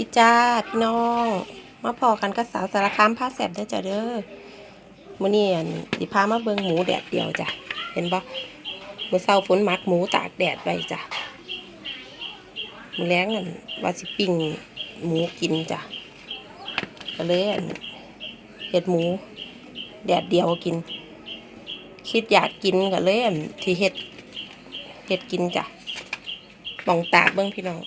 ดีจ้าพี่น้อง มาพอกันกับสาวสารคามผ้าแสบได้จ้ะเด้อมื้อนี้อั่นสิพามาเบิ่งหมูแดดเดียวจ้ะเห็นบ่มื้อเช้าฝนมักหมูตากแดดไว้จ้ะมื้อแลงนั่นว่าสิปิ้งหมูกินจ้ะก็เลยอั่นเฮ็ดหมู แดดเดียวกิน คิดอยากกินก็เล่นที่เฮ็ดเฮ็ดกินจ้ะมองตากเบิ่งพี่น้อง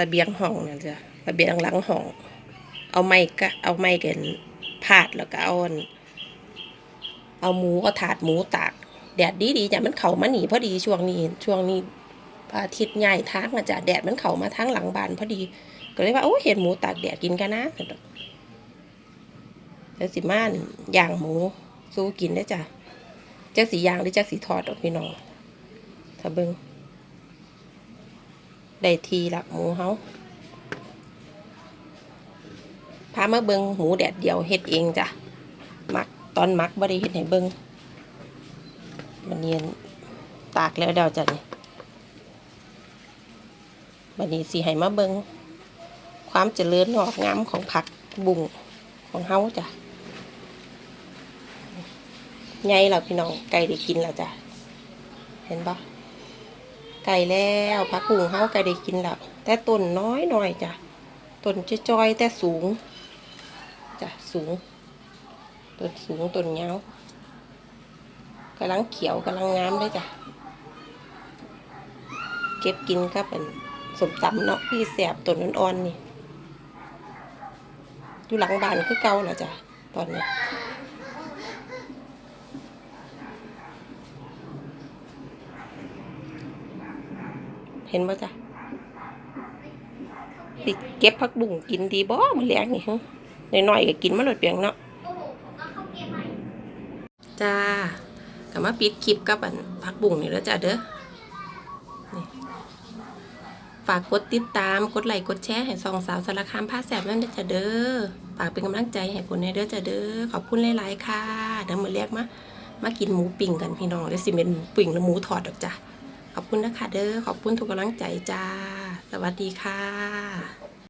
ระเบียงห้องนั่นจ้ะระเบียงหลังห้อง เอาไม้ก็เอาไม้เดินพาดแล้วก็เอาเอาหมูก็ถาดหมูตากแดดดีดีจ้ะมันเข่ามาหนีพอดีช่วงนี้ช่วงนี้พระอาทิตย์ใหญ่ทางอะจ้ะแดดมันเข่ามาทางหลังบ้านพอดี ก็เลยว่าโอ้เห็นหมูตากแดดกินกันนะแล้วสิม่านย่างหมูสู้กินได้จ้ะจักสีย่างหรือจักสีทอดดอกพี่น้องถ้าเบิง ได้ทีละหมูเฮาพามาเบิงหมูแดดเดียวเฮ็ดเองจ้ะมักตอนมักบ่ได้เฮ็ดให้เบิงมันเนียนตากแล้วเดาจ้ะนี่บัดนี้สิให้มาเบิงความเจริญงอกงามของผักบุ้งของเฮาจ้ะไงเราพี่น้องไก่ได้กินแล้วจ้ะ เห็นปะ ไก่แล้วพักบุ้งเฮาไก่ได้กินแล้วแต่ต้นน้อยหน่อยจ้ะต้นจะจอยแต่สูงจ้ะสูงต้นสูงต้นยาวกำลังเขียวกำลังงามเลยจ้ะเก็บกินก็เป็นสมตำเนาะพี่แสบต้นอ่อนๆนี่อยู่หลังบ้านคือเก่าแล้วจ้ะตอนนี้ ห็นป่ะจ้ะสิเก็บผักบุ้งกินดีบ่มันแรงนี่ฮะน้อยๆก็กินมันหลดเปียงเนาะจ้ากลับมาปิดคลิปกับอันผักบุ้งนี่แล้วจ้ะเด้อฝากกดติดตามกดไลค์กดแชร์ให้สองสาวสารคามผ้าแสบนั่นจ้ะเด้อฝากเป็นกำลังใจให้คนในเด้อจ้ะเด้อขอบคุณหลายๆค่ะเดี๋ยวมาเรียกมามากินหมูปิ้งกันพี่น้องเดี๋ยวสิเป็นหมูปิ้งแล้วหมูทอดดอกจ้ะ ขอบคุณนะคะเด้อขอบคุณทุกกำลังใจจ้า สวัสดีค่ะ